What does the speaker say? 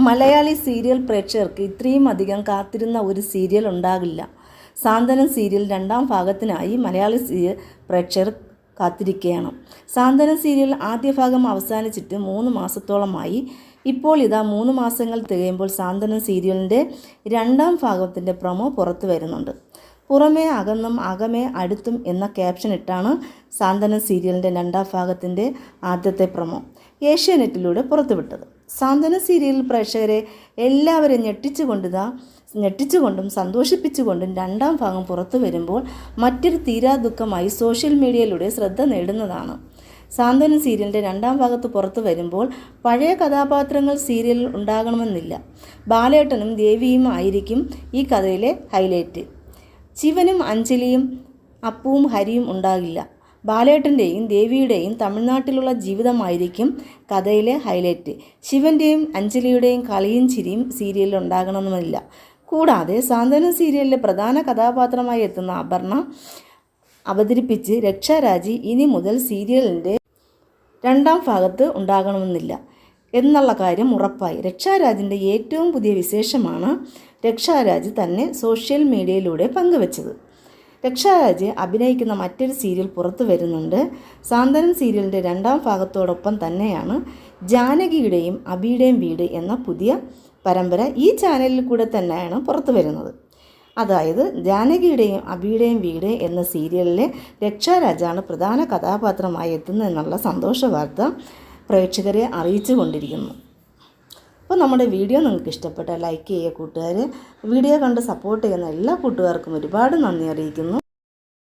Malayali serial പ്രേക്ഷകർക്ക് ഇത്രയും അധികം കാത്തിരുന്ന ഒരു സീരിയൽ ഉണ്ടാകില്ല. സാന്ത്വനം സീരിയൽ രണ്ടാം ഭാഗത്തിനായി മലയാളി സീരിയൽ പ്രേക്ഷകർ കാത്തിരിക്കുകയാണ്. സാന്ത്വനം സീരിയൽ ആദ്യ ഭാഗം അവസാനിച്ചിട്ട് മൂന്ന് മാസത്തോളമായി. ഇപ്പോൾ ഇതാ മൂന്ന് മാസങ്ങൾ തികയുമ്പോൾ സാന്ത്വനം സീരിയലിന്റെ രണ്ടാം ഭാഗത്തിന്റെ പ്രൊമോ പുറത്തു വരുന്നുണ്ട്. പുറമേ അകന്നും അകമേ അടുത്തും എന്ന ക്യാപ്ഷൻ ഇട്ടാണ് സാന്ത്വനം സീരിയലിന്റെ രണ്ടാം ഭാഗത്തിന്റെ ആദ്യത്തെ പ്രൊമോ. ഏഷ്യാനെറ്റിലൂടെ പുറത്തുവിട്ടത്. സാന്ത്വന സീരിയൽ പ്രേക്ഷകരെ എല്ലാവരെയും ഞെട്ടിച്ചുകൊണ്ടിതാ ഞെട്ടിച്ചുകൊണ്ടും സന്തോഷിപ്പിച്ചുകൊണ്ടും രണ്ടാം ഭാഗം പുറത്തു വരുമ്പോൾ മറ്റൊരു തീരാ ദുഃഖമായി സോഷ്യൽ മീഡിയയിലൂടെ ശ്രദ്ധ നേടുന്നതാണ്. സാന്ത്വന സീരിയലിന്റെ രണ്ടാം ഭാഗത്ത് പുറത്തു വരുമ്പോൾ പഴയ കഥാപാത്രങ്ങൾ സീരിയലിൽ ഉണ്ടാകണമെന്നില്ല. ബാലേട്ടനും ദേവിയും ആയിരിക്കും ഈ കഥയിലെ ഹൈലൈറ്റ്. ശിവനും അഞ്ജലിയും അപ്പുവും ഹരിയും ഉണ്ടാകില്ല. ബാലേട്ടന്റെയും ദേവിയുടെയും തമിഴ്നാട്ടിലുള്ള ജീവിതമായിരിക്കും കഥയിലെ ഹൈലൈറ്റ്. ശിവന്റെയും അഞ്ജലിയുടെയും കളിയും ചിരിയും സീരിയലിൽ ഉണ്ടാകണമെന്നില്ല. കൂടാതെ സാന്ത്വനം സീരിയലിലെ പ്രധാന കഥാപാത്രമായി എത്തുന്ന അപർണ അവതരിപ്പിച്ച് രക്ഷാരാജി ഇനി മുതൽ സീരിയലിന്റെ രണ്ടാം ഭാഗത്ത് ഉണ്ടാകണമെന്നില്ല എന്നുള്ള കാര്യം ഉറപ്പായി. രക്ഷാരാജിന്റെ ഏറ്റവും പുതിയ വിശേഷമാണ് രക്ഷാരാജ് തന്നെ സോഷ്യൽ മീഡിയയിലൂടെ പങ്കുവച്ചത്. രക്ഷാരാജ് അഭിനയിക്കുന്ന മറ്റൊരു സീരിയൽ പുറത്തു വരുന്നുണ്ട്. സാന്ത്വനം സീരിയലിന്റെ രണ്ടാം ഭാഗത്തോടൊപ്പം തന്നെയാണ് ജാനകിയുടെയും അബിയുടെയും വീട് എന്ന പുതിയ പരമ്പര ഈ ചാനലിൽ കൂടെ തന്നെയാണ് പുറത്തു വരുന്നത്. അതായത് ജാനകിയുടെയും അബിയുടെയും വീട് എന്ന സീരിയലിലെ രക്ഷാരാജാണ് പ്രധാന കഥാപാത്രമായി എത്തുന്നതെന്നുള്ള സന്തോഷ വാർത്ത പ്രേക്ഷകരെ അറിയിച്ചു കൊണ്ടിരിക്കുന്നു. അപ്പോൾ നമ്മുടെ വീഡിയോ നിങ്ങൾക്ക് ഇഷ്ടപ്പെട്ട ലൈക്ക് ചെയ്യുക കൂട്ടുകാർ വീഡിയോ കണ്ട് സപ്പോർട്ട് ചെയ്യുന്ന എല്ലാ കൂട്ടുകാർക്കും ഒരുപാട് നന്ദി അറിയിക്കുന്നു.